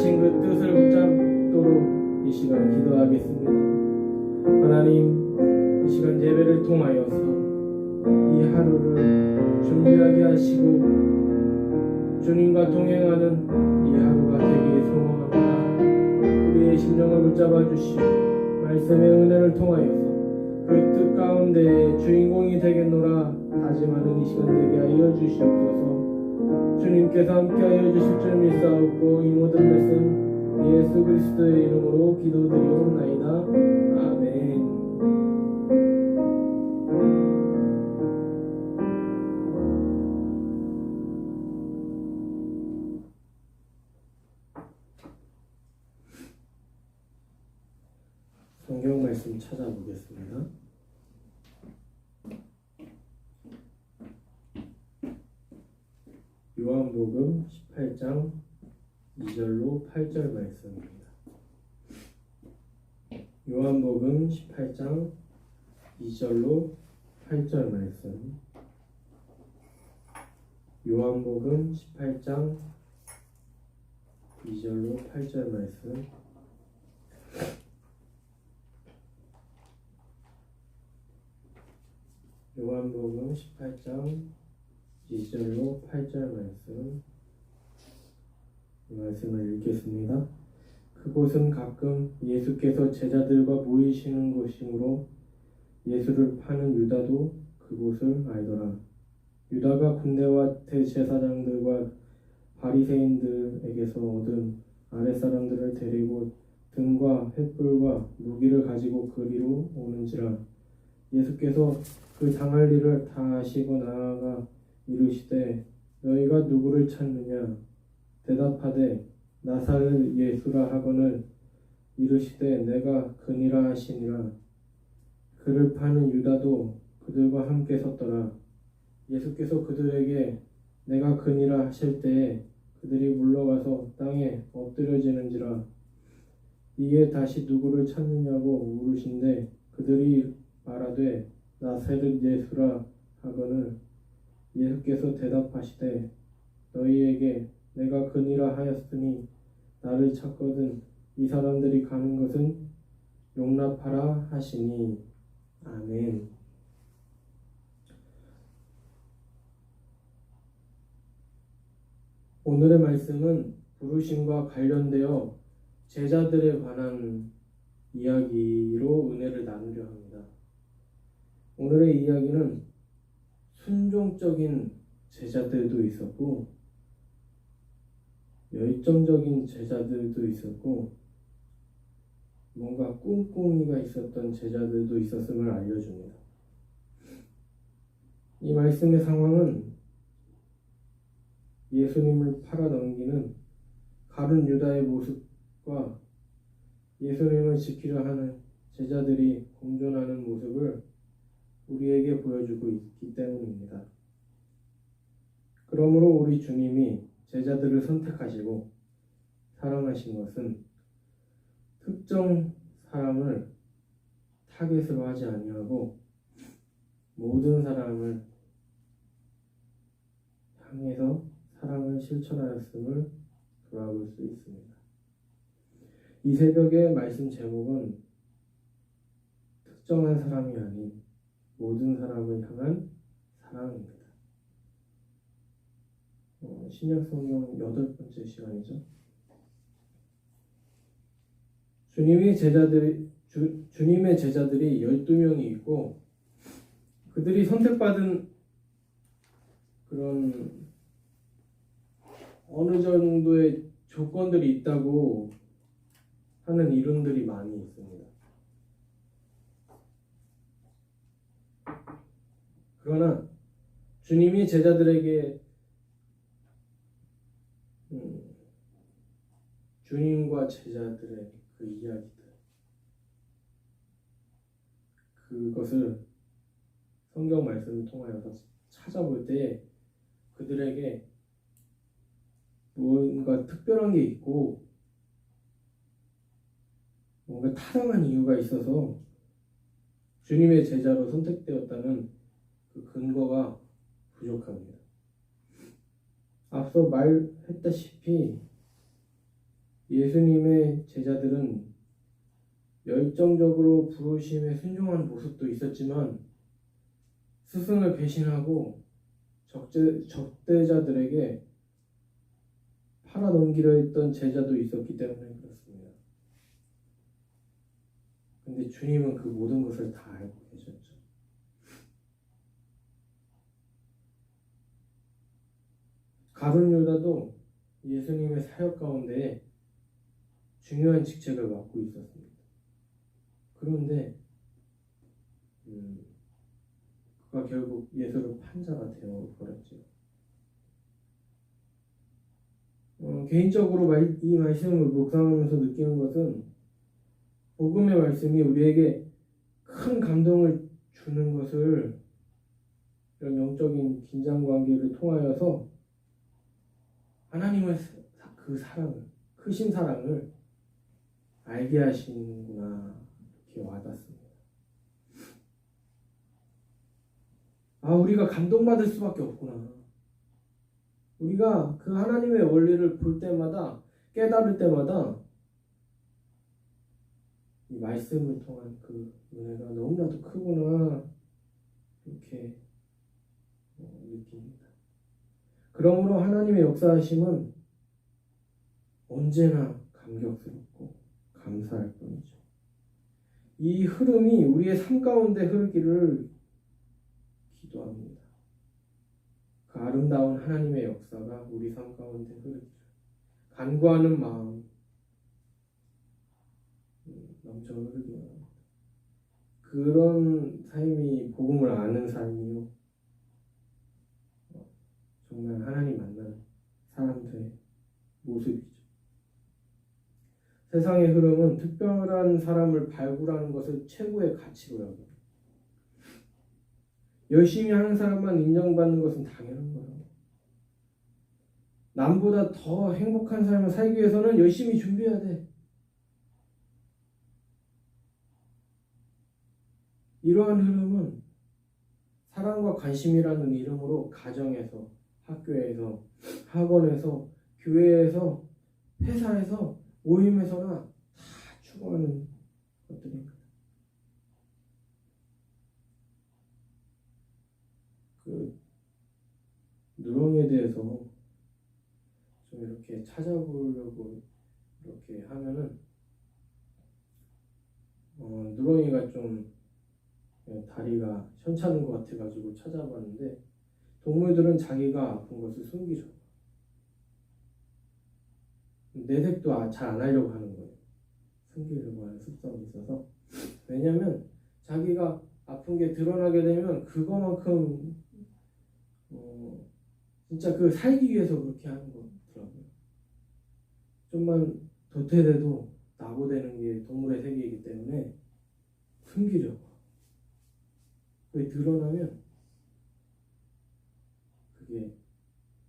하신 그 뜻을 붙잡도록 이 시간 기도하겠습니다. 하나님 이 시간 예배를 통하여서 이 하루를 준비하게 하시고 주님과 동행하는 이 하루가 되기를 소망합니다. 우리의 심령을 붙잡아 주시고 말씀의 은혜를 통하여서 그 뜻 가운데 주인공이 되겠노라 다짐하는 이 시간 되게 하여 주시옵소서 주님께서 함께하여 주실 줄 믿사옵고 이 모든 말씀 예수 그리스도의 이름으로 기도드리옵나이다 아멘 성경 말씀 찾아보겠습니다. 5절로 8절 말씀입니다. 요한복음 18장 2절로 8절 말씀. 요한복음 18장 2절로 8절 말씀. 요한복음 18장 2절로 8절 말씀. 말씀을 읽겠습니다. 그곳은 가끔 예수께서 제자들과 모이시는 곳이므로 예수를 파는 유다도 그곳을 알더라. 유다가 군대와 대제사장들과 바리새인들에게서 얻은 아랫사람들을 데리고 등과 횃불과 무기를 가지고 그리로 오는지라 예수께서 그 당할 일을 다 아시고 나아가 이르시되 너희가 누구를 찾느냐 대답하되 나사렛 예수라 하거늘 이르시되 내가 그니라 하시니라. 그를 파는 유다도 그들과 함께 섰더라. 예수께서 그들에게 내가 그니라 하실 때에 그들이 물러가서 땅에 엎드려지는지라. 이에 다시 누구를 찾느냐고 물으신데 그들이 말하되 나사렛 예수라 하거늘. 예수께서 대답하시되 너희에게 내가 그니라 하였으니 나를 찾거든 이 사람들이 가는 것은 용납하라 하시니 아멘. 오늘의 말씀은 부르심과 관련되어 제자들에 관한 이야기로 은혜를 나누려 합니다. 오늘의 이야기는 순종적인 제자들도 있었고 열정적인 제자들도 있었고 뭔가 꿍꿍이가 있었던 제자들도 있었음을 알려줍니다. 이 말씀의 상황은 예수님을 팔아넘기는 가룟 유다의 모습과 예수님을 지키려 하는 제자들이 공존하는 모습을 우리에게 보여주고 있기 때문입니다. 그러므로 우리 주님이 제자들을 선택하시고 사랑하신 것은 특정 사람을 타겟으로 하지 아니하고 모든 사람을 향해서 사랑을 실천하였음을 돌아볼 수 있습니다. 이 새벽의 말씀 제목은 특정한 사람이 아닌 모든 사람을 향한 사랑입니다. 어, 신약 성경 여덟 번째 시간이죠. 주님의 제자들이 주, 주님의 제자들이 12명이 있고 그들이 선택받은 그런 어느 정도의 조건들이 있다고 하는 이론들이 많이 있습니다. 그러나 주님이 제자들에게 음, 주님과 제자들의 그 이야기들 그것을 성경 말씀을 통하여서 찾아볼 때 그들에게 뭔가 특별한 게 있고 뭔가 타당한 이유가 있어서 주님의 제자로 선택되었다는 그 근거가 부족합니다. 앞서 말했다시피 예수님의 제자들은 열정적으로 부르심에 순종한 모습도 있었지만 스승을 배신하고 적대, 적대자들에게 팔아넘기려 했던 제자도 있었기 때문에 그렇습니다. 근데 주님은 그 모든 것을 다 알고 계셨죠. 가룟 유다도 예수님의 사역 가운데 중요한 직책을 맡고 있었습니다. 그런데 음, 그가 결국 예수를 판자가 되어 버렸죠. 어, 개인적으로 말, 이 말씀을 묵상하면서 느끼는 것은 복음의 말씀이 우리에게 큰 감동을 주는 것을 이런 영적인 긴장 관계를 통하여서 하나님의 그 사랑을 크신 사랑을 알게 하시는구나 이렇게 와닿습니다. 아 우리가 감동받을 수밖에 없구나. 우리가 그 하나님의 원리를 볼 때마다 깨달을 때마다 이 말씀을 통한 그 은혜가 너무나도 크구나 이렇게 어, 느낍니다. 그러므로 하나님의 역사하심은 언제나 감격스럽고 감사할 뿐이죠. 이 흐름이 우리의 삶 가운데 흐르기를 기도합니다. 그 아름다운 하나님의 역사가 우리 삶 가운데 흐르기를 간구하는 마음 음, 넘쳐 흐르기 바랍니다. 그런 삶이 복음을 아는 삶이요. 어, 정말 하나님 만나는 사람들의 모습이죠. 세상의 흐름은 특별한 사람을 발굴하는 것을 최고의 가치로 여깁니다. 열심히 하는 사람만 인정받는 것은 당연한 거예요. 남보다 더 행복한 삶을 살기 위해서는 열심히 준비해야 돼. 이러한 흐름은 사랑과 관심이라는 이름으로 가정에서, 학교에서, 학원에서, 교회에서, 회사에서, 모임에서나 다 추구하는 것들입니다. 그 누렁이에 대해서 좀 이렇게 찾아보려고 이렇게 하면은 어, 누렁이가 좀 예, 다리가 현찮은 것 같아가지고 찾아봤는데 동물들은 자기가 아픈 것을 숨기죠. 내색도 잘 안 하려고 하는 거예요. 숨기려고 하는 습성이 있어서 왜냐하면 자기가 아픈 게 드러나게 되면 그거만큼 어, 진짜 그 살기 위해서 그렇게 하는 거더라고요. 좀만 도태돼도 낙오되는 게 동물의 세계이기 때문에 숨기려고. 그게 드러나면 그게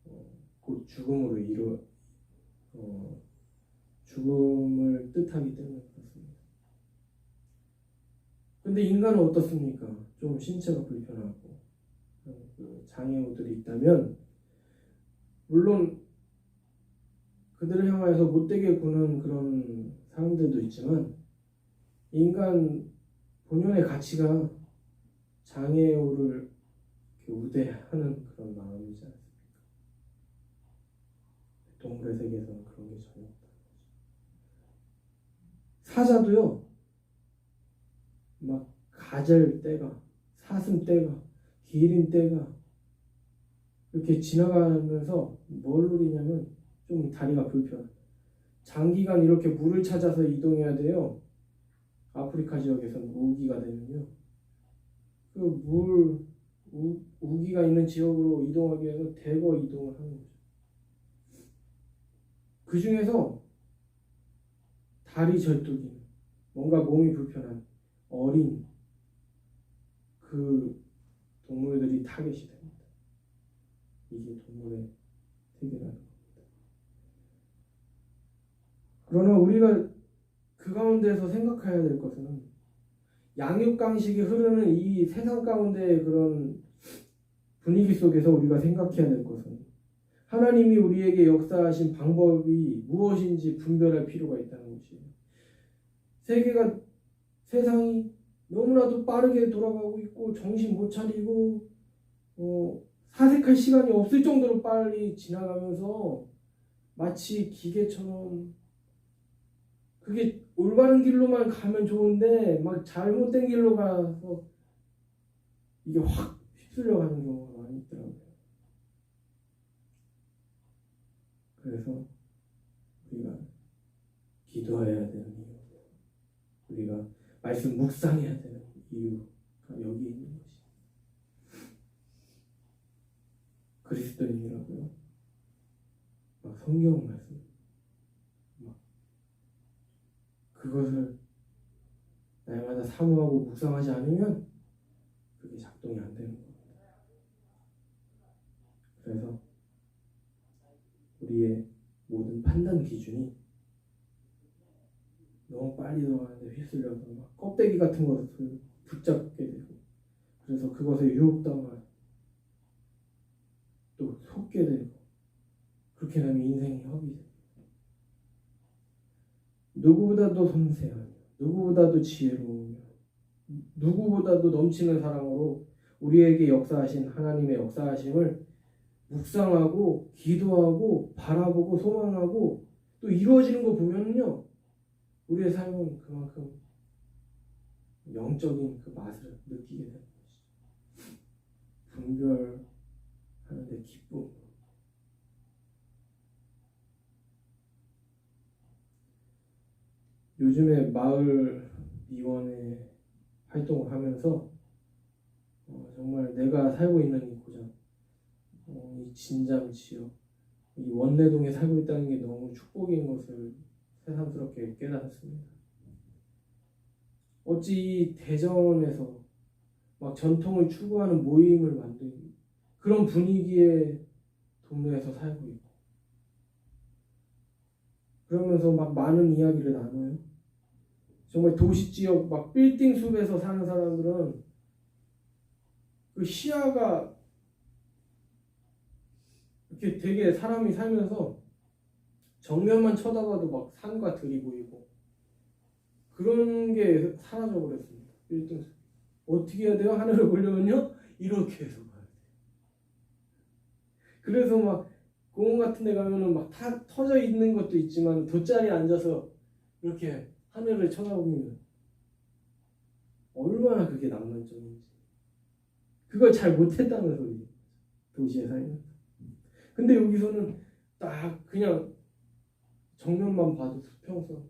어, 곧 죽음으로 이루 어, 죽음을 뜻하기 때문에 그렇습니다. 근데 인간은 어떻습니까? 좀 신체가 불편하고 어, 그 장애우들이 있다면 물론 그들을 향하여서 못되게 구는 그런 사람들도 있지만 인간 본연의 가치가 장애우를 우대하는 그런 않습니까? 동물의 세계에서는 그런 게 전혀 없다는 거죠. 사자도요, 막 가젤 때가, 사슴 때가, 기린 때가 이렇게 지나가면서 뭘 누리냐면 좀 다리가 불편. 장기간 이렇게 물을 찾아서 이동해야 돼요. 아프리카 지역에서는 우기가 되면요. 그 물 우기가 있는 지역으로 이동하기 위해서 대거 이동을 하는 거죠. 그 중에서 다리 절뚝이 뭔가 몸이 불편한 어린 그 동물들이 타겟이 됩니다. 이게 동물의 세계라는 겁니다. 그러나 우리가 그 가운데서 생각해야 될 것은 양육강식이 흐르는 이 세상 가운데 그런 분위기 속에서 우리가 생각해야 될 것은 하나님이 우리에게 역사하신 방법이 무엇인지 분별할 필요가 있다는 것이에요. 세계가 세상이 너무나도 빠르게 돌아가고 있고 정신 못 차리고 어, 사색할 시간이 없을 정도로 빨리 지나가면서 마치 기계처럼 그게 올바른 길로만 가면 좋은데 막 잘못된 길로 가서 이게 확 휩쓸려 가는 경우가 많이 있더라고요. 그래서 우리가 기도해야 되는 이유, 우리가 말씀 묵상해야 되는 이유가 여기 있는 것이 그리스도인이라고요. 막 성경 말씀, 막 그것을 날마다 사모하고 묵상하지 않으면 그게 작동이 안 되는 겁니다. 그래서 우리의 모든 판단 기준이 너무 빨리 들어가는데 휩쓸려서 막 껍데기 같은 것을 붙잡게 되고 그래서 그것에 유혹당할 또 속게 되고 그렇게 되면 인생이 허비돼요. 누구보다도 섬세하며 누구보다도 지혜로우며 누구보다도 넘치는 사랑으로 우리에게 역사하신 하나님의 역사하심을 묵상하고 기도하고 바라보고 소망하고 또 이루어지는 거 보면요 우리의 삶은 그만큼 영적인 그 맛을 느끼게 되는 것이죠. 분별하는데 기쁨. 요즘에 마을 미원회 활동을 하면서 어, 정말 내가 살고 있는 이 고장, 어, 이 진장 지역, 이 원내동에 살고 있다는 게 너무 축복인 것을 새삼스럽게 깨달았습니다. 어찌 이 대전에서 막 전통을 추구하는 모임을 만든 그런 분위기의 동네에서 살고 있고 그러면서 막 많은 이야기를 나눠요. 정말 도시 지역 막 빌딩 숲에서 사는 사람들은 그 시야가 이렇게 되게 사람이 살면서 정면만 쳐다봐도 막 산과 들이 보이고 그런 게 사라져 버렸습니다. 빌딩 숲. 어떻게 해야 돼요? 하늘을 보려면요 이렇게 해서 가야 돼요. 그래서 막 공원 같은 데 가면은 막다 터져 있는 것도 있지만 돗자리에 앉아서 이렇게 하늘을 쳐다보면 얼마나 그게 낭만적인지 그걸 잘 못했다는 소리죠 도시에 살면서 근데 여기서는 딱 그냥 정면만 봐도 수평선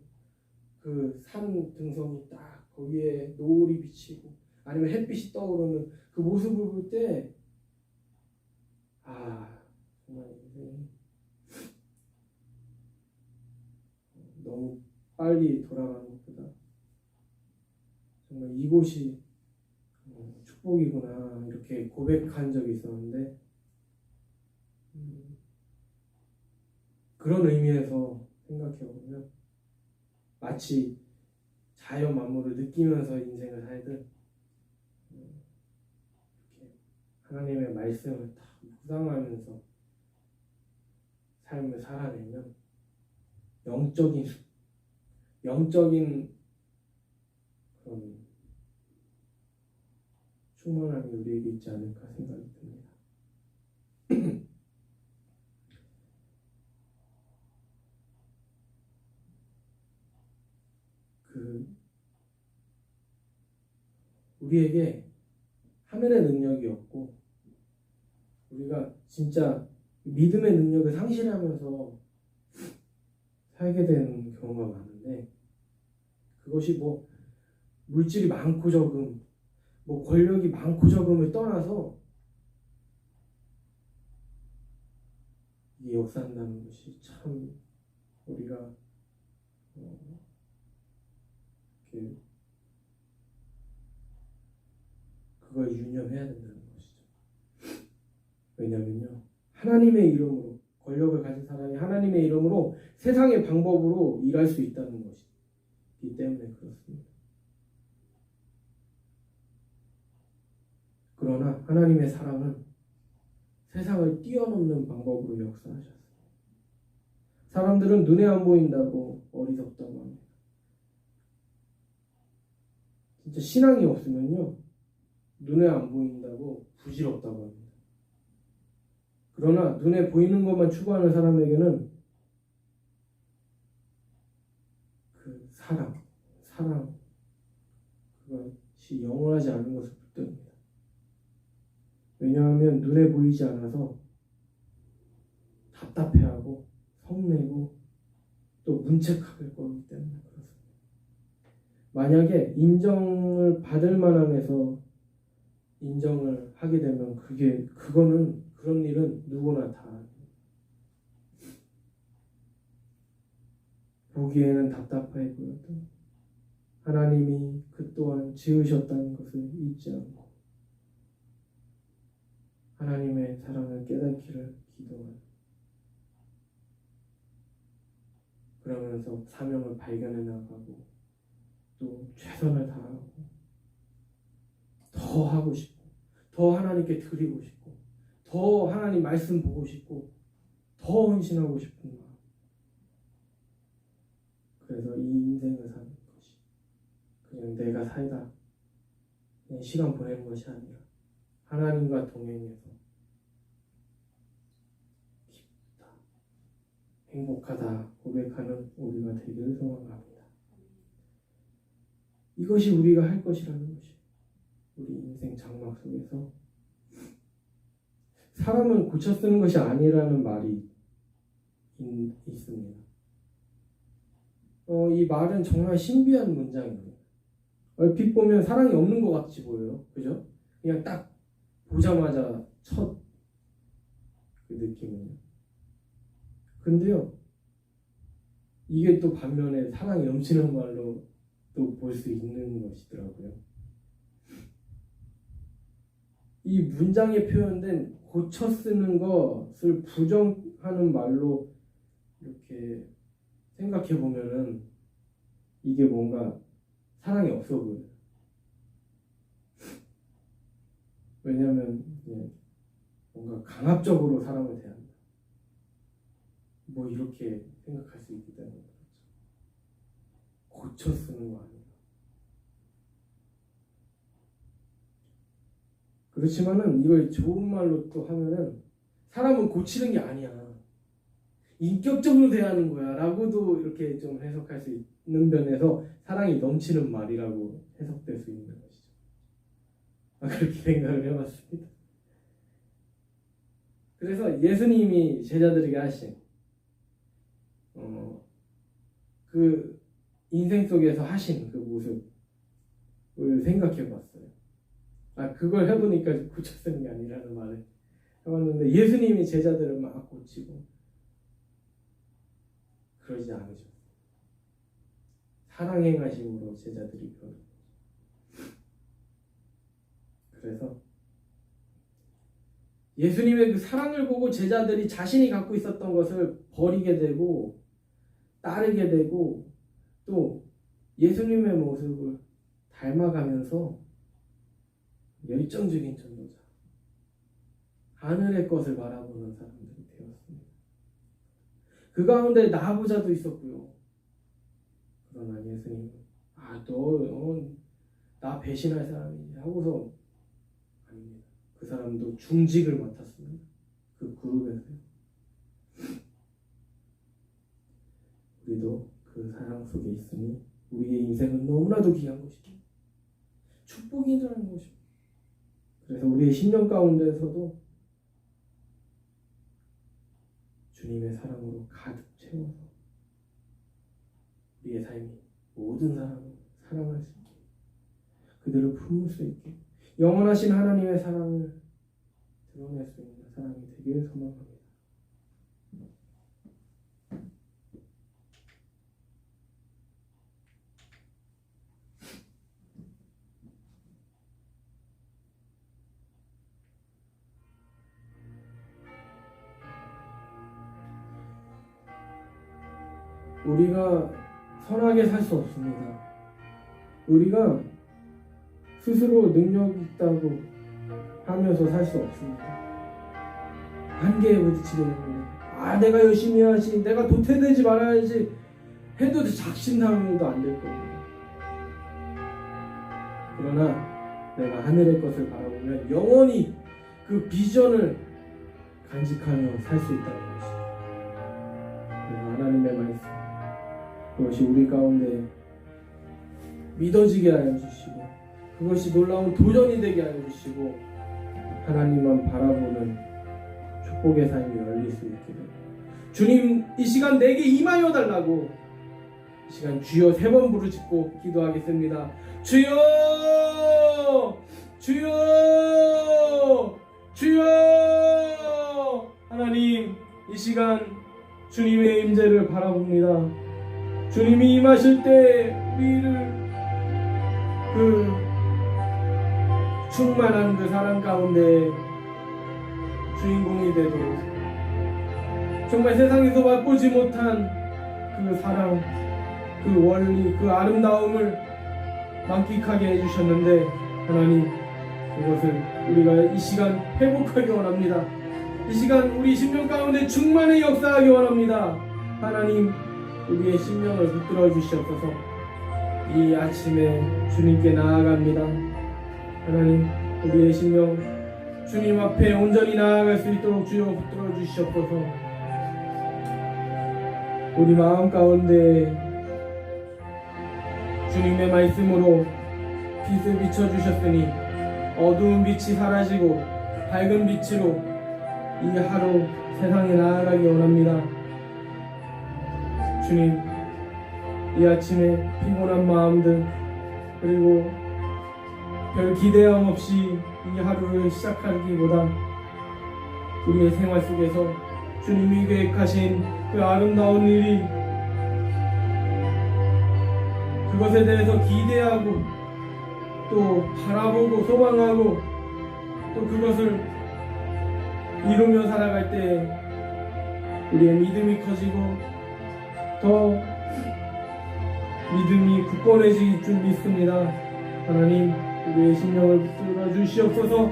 그 산 등성이 딱 거기에 노을이 비치고 아니면 햇빛이 떠오르는 그 모습을 볼 때 아 정말 인생이 너무 빨리 돌아가는 것보다 정말 이곳이 어, 축복이구나 이렇게 고백한 적이 있었는데 음, 그런 의미에서 생각해 보면 마치 자연 만물을 느끼면서 인생을 살듯 음, 이렇게 하나님의 말씀을 다 묵상하면서 삶을 살아내면 영적인 영적인 그런 충만함이 우리에게 있지 않을까 생각이 듭니다. 그 우리에게 하늘의 능력이 없고 우리가 진짜 믿음의 능력을 상실하면서 살게 되는 경우가 많은데 그것이 뭐 물질이 많고 적음, 뭐 권력이 많고 적음을 떠나서 이 역사한다는 것이 참 우리가 어, 그걸 유념해야 된다는 것이죠. 왜냐면요 하나님의 이름으로 권력을 가진 사람이 하나님의 이름으로 세상의 방법으로 일할 수 있다는 것이기 때문에 그렇습니다. 그러나 하나님의 사랑은 세상을 뛰어넘는 방법으로 역사하셨어요. 사람들은 눈에 안 보인다고 어리석다고 합니다. 진짜 신앙이 없으면요, 눈에 안 보인다고 부질없다고 합니다. 그러나 눈에 보이는 것만 추구하는 사람에게는 그 사랑, 사랑 그것이 영원하지 않은 것을 붙듭니다. 왜냐하면 눈에 보이지 않아서 답답해하고 성내고 또 문책할 거기 때문에. 만약에 인정을 받을 만함에서 인정을 하게 되면 그게 그거는 그런 일은 누구나 다 보기에는 답답해 보여도 하나님이 그 또한 지으셨다는 것을 잊지 않고 하나님의 사랑을 깨닫기를 기도하는 그러면서 사명을 발견해 나가고 또 최선을 다하고 더 하고 싶고 더 하나님께 드리고 싶고 더 하나님 말씀 보고 싶고 더 헌신하고 싶은 마음 그래서 이 인생을 사는 것이 그냥 내가 살다 그냥 시간 보내는 것이 아니라 하나님과 동행해서 기쁘다, 행복하다 고백하는 우리가 되기를 소망합니다. 이것이 우리가 할 것이라는 것이 우리 인생 장막 속에서 사람은 고쳐 쓰는 것이 아니라는 말이 있, 있습니다. 어, 이 말은 정말 신비한 문장입니다. 얼핏 보면 사랑이 없는 것 같이 보여요. 그죠? 그냥 딱 보자마자 첫 그 느낌이에요. 근데요, 이게 또 반면에 사랑이 넘치는 말로 또 볼 수 있는 것이더라고요. 이 문장에 표현된 고쳐 쓰는 것을 부정하는 말로 이렇게 생각해 보면은 이게 뭔가 사랑이 없어 보여요. 왜냐하면 뭔가 강압적으로 사람을 대한다. 뭐 이렇게 생각할 수 있기 때문에. 고쳐 쓰는 거 아니에요. 그렇지만은 이걸 좋은 말로 또 하면은 사람은 고치는 게 아니야. 인격적으로 대하는 거야. 라고도 이렇게 좀 해석할 수 있는 면에서 사랑이 넘치는 말이라고 해석될 수 있는 것이죠. 아, 그렇게 생각을 해봤습니다. 그래서 예수님이 제자들에게 하신, 어, 그 인생 속에서 하신 그 모습을 생각해 봤어요. 아, 그걸 해보니까 쓰는 게 아니라는 말을 해봤는데 예수님이 제자들을 막 고치고 그러지 않으셨어요. 사랑 행하심으로 제자들이 거죠. 그래서 예수님의 그 사랑을 보고 제자들이 자신이 갖고 있었던 것을 버리게 되고 따르게 되고 또 예수님의 모습을 닮아가면서 열정적인 전도자 하늘의 것을 바라보는 사람들이 되었습니다. 그 가운데 나부자도 있었고요. 그러나 예수님은 아너 나 배신할 사람이지 하고서 아닙니다. 그 사람도 중직을 맡았습니다. 그 그룹에서요. 우리도 그 사랑 속에 있으니 우리의 인생은 너무나도 귀한 것이죠. 축복이라는 것입니다. 그래서 우리의 심령 가운데서도 주님의 사랑으로 가득 채워서 우리의 삶이 모든 사람을 사랑할 수 있게 그들을 품을 수 있게 영원하신 하나님의 사랑을 드러낼 수 있는 사람이 되기를 소망합니다. 우리가 선하게 살 수 없습니다. 우리가 스스로 능력 있다고 하면서 살 수 없습니다. 한계에 부딪히게 됩니다. 아, 내가 열심히 해야지, 내가 도태되지 말아야지 해도 작심삼일도 안 될 겁니다. 그러나 내가 하늘의 것을 바라보면 영원히 그 비전을 간직하며 살 수 있다는. 그래서 하나님의 말씀. 그것이 우리 가운데 믿어지게 하여 주시고 그것이 놀라운 도전이 되게 하여 주시고 하나님만 바라보는 축복의 삶이 열릴 수 있기를 주님 이 시간 내게 임하여 달라고 이 시간 주여 세 번 부르짖고 기도하겠습니다. 주여! 주여! 주여! 하나님 이 시간 주님의 임재를 바라봅니다 주님이 임하실 때 우리를 그 충만한 그 사랑 가운데 주인공이 되도록 정말 세상에서 맛보지 못한 그 사랑, 그 원리, 그 아름다움을 만끽하게 해주셨는데 하나님 그것을 우리가 이 시간 회복하기 원합니다. 이 시간 우리 심령 가운데 충만히 역사하기 원합니다. 하나님 우리의 심령을 붙들어 주시옵소서. 이 아침에 주님께 나아갑니다. 하나님, 우리의 심령 주님 앞에 온전히 나아갈 수 있도록 주여 붙들어 주시옵소서. 우리 마음 가운데 주님의 말씀으로 빛을 비춰 주셨으니 어두운 빛이 사라지고 밝은 빛으로 이 하루 세상에 나아가기 원합니다. 주님, 이 아침에 피곤한 마음들 그리고 별 기대함 없이 이 하루를 시작하기보다 우리의 생활 속에서 주님이 계획하신 그 아름다운 일이 그것에 대해서 기대하고 또 바라보고 소망하고 또 그것을 이루며 살아갈 때 우리의 믿음이 커지고 더 믿음이 굳건해질 줄 믿습니다. 하나님 우리의 심령을 붙들어 주시옵소서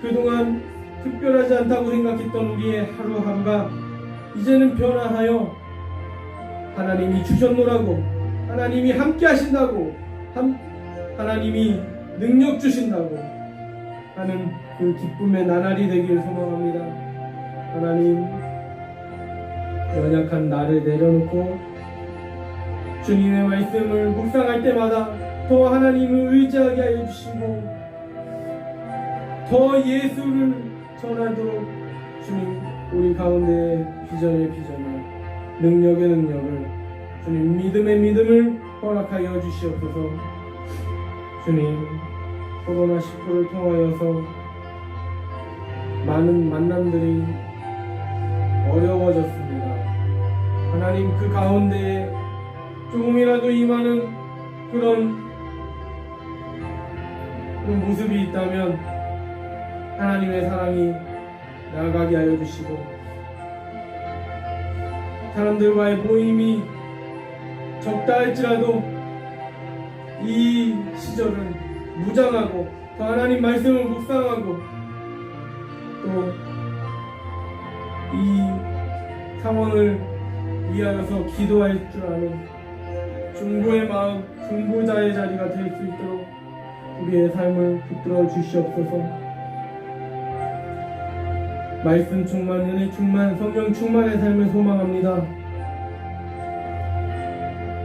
그동안 특별하지 않다고 생각했던 우리의 하루하루가 이제는 변화하여 하나님이 주셨노라고 하나님이 함께 하신다고 함- 하나님이 능력 주신다고 하는 그 기쁨의 나날이 되길 소망합니다. 하나님 연약한 나를 내려놓고 주님의 말씀을 묵상할 때마다 더 하나님을 의지하게 하여 주시고 더 예수를 전하도록 주님 우리 가운데 비전의 비전을 능력의 능력을 주님 믿음의 믿음을 허락하여 주시옵소서. 주님 코로나19를 통하여서 많은 만남들이 어려워졌습니다 하나님 그 가운데 조금이라도 임하는 그런 모습이 있다면 하나님의 사랑이 나아가게 하여 주시고 사람들과의 모임이 적다 할지라도 이 시절은 무장하고 또 하나님 말씀을 묵상하고 또 이 상황을 위하여서 기도할 줄 아는 중보의 마음, 중보자의 자리가 될 수 있도록 우리의 삶을 붙들어 주시옵소서. 말씀 충만, 은혜 충만, 성령 충만의 삶을 소망합니다.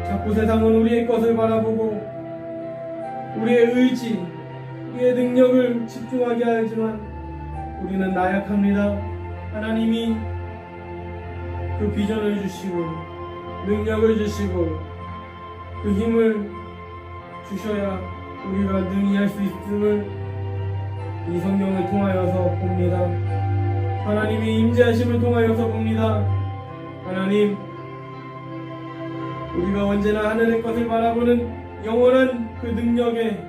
자꾸 세상은 우리의 것을 바라보고 우리의 의지, 우리의 능력을 집중하게 하지만 우리는 나약합니다. 하나님이 그 비전을 주시고 능력을 주시고 그 힘을 주셔야 우리가 능히 할 수 있음을 이 성경을 통하여서 봅니다. 하나님의 임재하심을 통하여서 봅니다. 하나님, 우리가 언제나 하늘의 것을 바라보는 영원한 그 능력의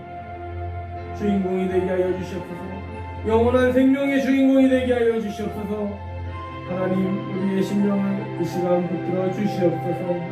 주인공이 되게 하여 주시옵소서. 영원한 생명의 주인공이 되게 하여 주시옵소서. 하나님, 우리의 심령을 이 시간 붙들어 주시옵소서.